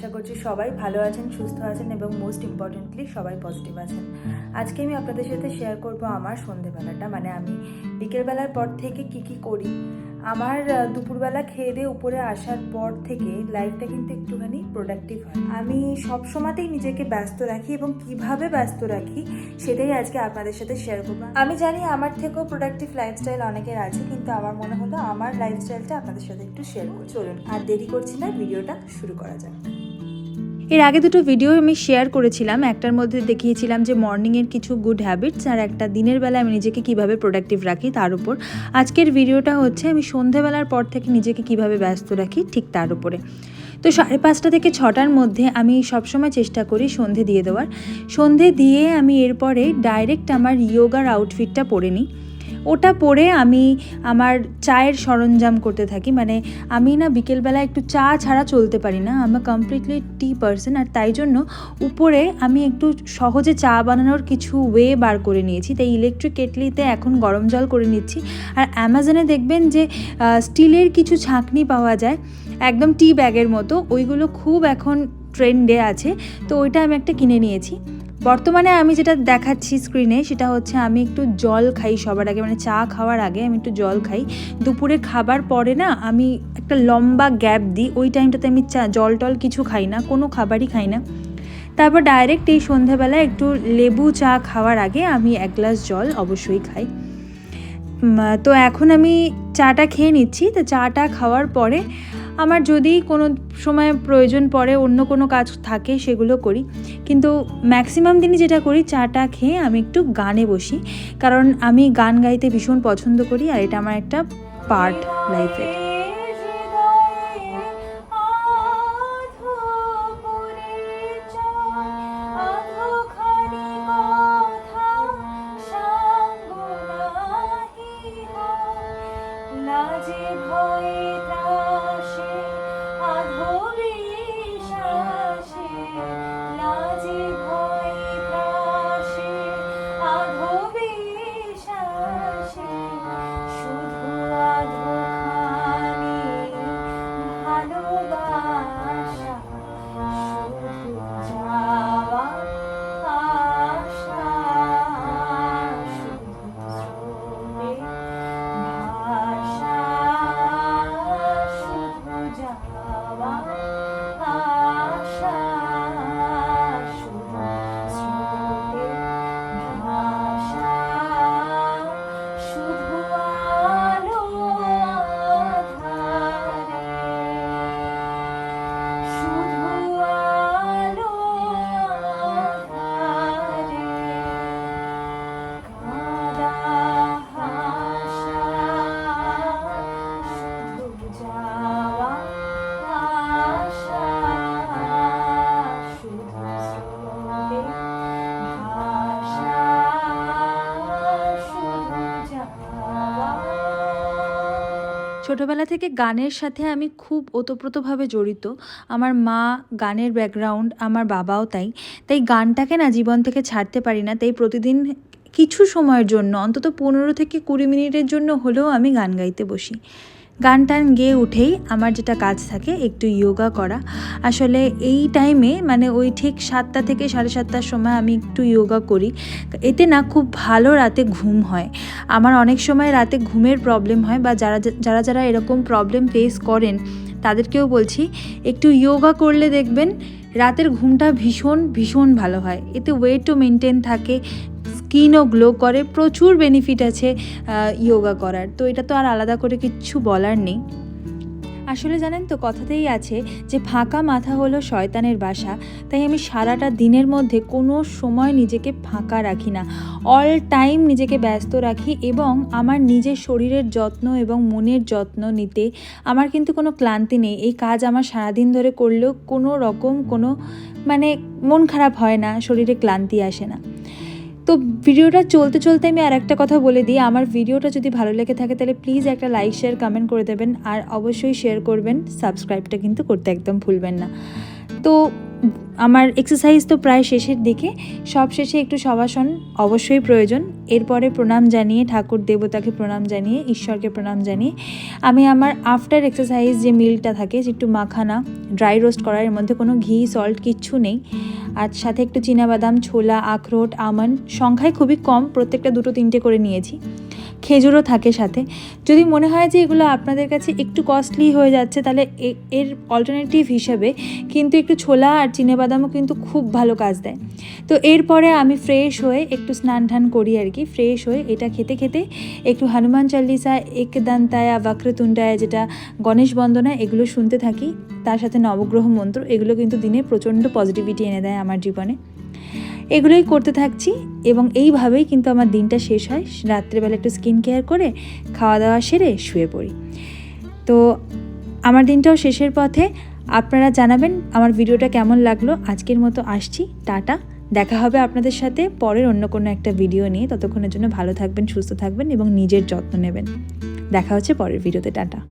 আশা করছি সবাই ভালো আছেন, সুস্থ আছেন এবং মোস্ট ইম্পর্টেন্টলি সবাই পজিটিভ আছেন। আজকে আমি আপনাদের সাথে শেয়ার করব আমার সন্ধেবেলাটা মানে আমি বিকেলবেলার পর থেকে কি কি করি। আমার দুপুরবেলা খেয়ে দিয়ে উপরে আসার পর থেকে লাইফটা কিন্তু একটুখানি প্রোডাক্টিভ হয়। আমি সব সময়তেই নিজেকে ব্যস্ত রাখি এবং কীভাবে ব্যস্ত রাখি সেটাই আজকে আপনাদের সাথে শেয়ার করব। আমি জানি আমার থেকেও প্রোডাক্টিভ লাইফস্টাইল অনেকের আছে, কিন্তু আমার মনে হলো আমার লাইফস্টাইলটা আপনাদের সাথে একটু শেয়ার করি চলুন, আর দেরি করছি না, ভিডিওটা শুরু করা যাক। এর আগে দুটো ভিডিও আমি শেয়ার করেছিলাম। একটার মধ্যে দেখিয়েছিলাম যে মর্নিংয়ের কিছু গুড হ্যাবিটস আর একটা দিনের বেলা আমি নিজেকে কীভাবে প্রোডাক্টিভ রাখি তার উপর। আজকের ভিডিওটা হচ্ছে আমি সন্ধেবেলার পর থেকে নিজেকে কীভাবে ব্যস্ত রাখি ঠিক তার উপরে। তো সাড়ে পাঁচটা থেকে ছটার মধ্যে আমি সবসময় চেষ্টা করি সন্ধে দিয়ে দেওয়ার। সন্ধে দিয়ে আমি এরপরে ডাইরেক্ট আমার ইয়োগার আউটফিটটা পরে নিই। ওটা পরে আমি আমার চায়ের সরঞ্জাম করতে থাকি। মানে আমি না বিকেলবেলা একটু চা ছাড়া চলতে পারি না। আমি কমপ্লিটলি টি পার্সন আর তাই জন্য উপরে আমি একটু সহজে চা বানানোর কিছু ওয়ে বার করে নিয়েছি। তাই ইলেকট্রিক কেটলিতে এখন গরম জল করে নিচ্ছি। আর অ্যামাজনে দেখবেন যে স্টিলের কিছু ছাঁকনি পাওয়া যায়, একদম টি ব্যাগের মতো। ওইগুলো খুব এখন ট্রেন্ডে আছে। তো ওইটা আমি একটা কিনে নিয়েছি। বর্তমানে আমি যেটা দেখাচ্ছি স্ক্রিনে সেটা হচ্ছে আমি একটু জল খাই সবার আগে মানে চা খাওয়ার আগে আমি একটু জল খাই। দুপুরে খাবার পরে না আমি একটা লম্বা গ্যাপ দিই, ওই টাইমটাতে আমি চা, জল টল কিছু খাই না, কোনো খাবারই খাই না। তারপর ডাইরেক্ট এই সন্ধ্যাবেলায় একটু লেবু চা খাওয়ার আগে আমি এক গ্লাস জল অবশ্যই খাই। তো এখন আমি চাটা খেয়ে নিচ্ছি। তো চাটা খাওয়ার পরে আমার যদি কোনো সময় প্রয়োজন পড়ে, অন্য কোনো কাজ থাকে, সেগুলো করি। কিন্তু ম্যাক্সিমাম দিনই যেটা করি, চাটা খেয়ে আমি একটু গানে বসি। কারণ আমি গান গাইতে ভীষণ পছন্দ করি, আর এটা আমার একটা পার্ট লাইফের ছোটবেলা থেকে গানের সাথে আমি খুব ওতপ্রোতভাবে জড়িত। আমার মা গানের ব্যাকগ্রাউন্ড আমার বাবাও তাই। তাই গানটাকে না জীবন থেকে ছাড়তে পারি না। তাই প্রতিদিন কিছু সময়ের জন্য, অন্তত পনেরো থেকে কুড়ি মিনিটের জন্য হলেও আমি গান গাইতে বসি। গান টান গেয়ে উঠেই আমার যেটা কাজ থাকে, একটু ইয়োগা করা। আসলে এই টাইমে মানে ওই ঠিক সাতটা থেকে সাড়ে সাতটার সময় আমি একটু ইয়োগা করি। এতে না খুব ভালো রাতে ঘুম হয়। আমার অনেক সময় রাতে ঘুমের প্রবলেম হয় বা যারা যারা যারা এরকম প্রবলেম ফেস করেন, তাদেরকেও বলছি, একটু ইয়োগা করলে দেখবেন, রাতের ঘুমটা ভীষণ ভীষণ ভালো হয়। এতে ওয়েটও মেনটেন থাকে স্কিনও গ্লো করে প্রচুর বেনিফিট আছে ইয়োগা করার। তো এটা তো আর আলাদা করে কিচ্ছু বলার নেই। আসলে জানেন তো, কথাতেই আছে যে ফাঁকা মাথা হলো শয়তানের বাসা। তাই আমি সারাটা দিনের মধ্যে কোনো সময় নিজেকে ফাঁকা রাখি না। অল টাইম নিজেকে ব্যস্ত রাখি এবং আমার নিজের শরীরের যত্ন এবং মনের যত্ন নিতে আমার কিন্তু কোনো ক্লান্তি নেই। এই কাজ আমার সারাদিন ধরে করলেও কোনো রকম কোনো মানে মন খারাপ হয় না, শরীরে ক্লান্তি আসে না। তো ভিডিওটা চলতে চলতে আমি আর একটা কথা বলে দিই। আমার ভিডিওটা যদি ভালো লেগে থাকে তাহলে প্লিজ একটা লাইক শেয়ার কমেন্ট করে দেবেন। আর অবশ্যই শেয়ার করবেন। সাবস্ক্রাইবটা কিন্তু করতে একদম ভুলবেন না। তো আমার এক্সারসাইজ তো প্রায় শেষের দিকে। সব শেষে একটু শবাসন অবশ্যই প্রয়োজন। এরপরে প্রণাম জানিয়ে, ঠাকুর দেবতাকে প্রণাম জানিয়ে, ঈশ্বরকে প্রণাম জানিয়ে, আমি আমার আফটার এক্সারসাইজ যে মিলটা থাকে, যে একটু মাখানা ড্রাই রোস্ট করার এর মধ্যে কোনো ঘি সল্ট কিচ্ছু নেই। আর সাথে একটু বাদাম ছোলা, আখরোট, আমন্ড, সংখ্যায় খুবই কম, প্রত্যেকটা দুটো তিনটে করে নিয়েছি। খেজুরও থাকে সাথে। যদি মনে হয় যে এগুলো আপনাদের কাছে একটু কস্টলি হয়ে যাচ্ছে, তাহলে এর অল্টারনেটিভ হিসাবে কিন্তু একটু ছোলা আর বাদামও কিন্তু খুব ভালো কাজ দেয়। তো এরপরে আমি ফ্রেশ হয়ে একটু স্নান টান করি আর কি ফ্রেশ হয়ে এটা খেতে খেতে একটু হনুমান চাল্লিসা একদান্তায়া, বক্রতুণ্ডায় যেটা গণেশ বন্দনা, এগুলো শুনতে থাকি। তার সাথে নবগ্রহ মন্ত্র, এগুলো কিন্তু দিনে প্রচণ্ড পজিটিভিটি এনে দেয় আমার জীবনে। এগুলোই করতে থাকছি এবং এইভাবেই কিন্তু আমার দিনটা শেষ হয়। রাত্রেবেলা একটু স্কিন কেয়ার করে খাওয়া দাওয়া সেরে শুয়ে পড়ি। তো আমার দিনটাও শেষের পথে। আপনারা জানাবেন আমার ভিডিওটা কেমন লাগল। আজকের মতো আসছি। টাটা। দেখা হবে আপনাদের সাথে পরের অন্য কোনো একটা ভিডিও নিয়ে। ততক্ষণের জন্য ভালো থাকবেন, সুস্থ থাকবেন এবং নিজের যত্ন নেবেন। দেখা হচ্ছে পরের ভিডিওতে। টাটা।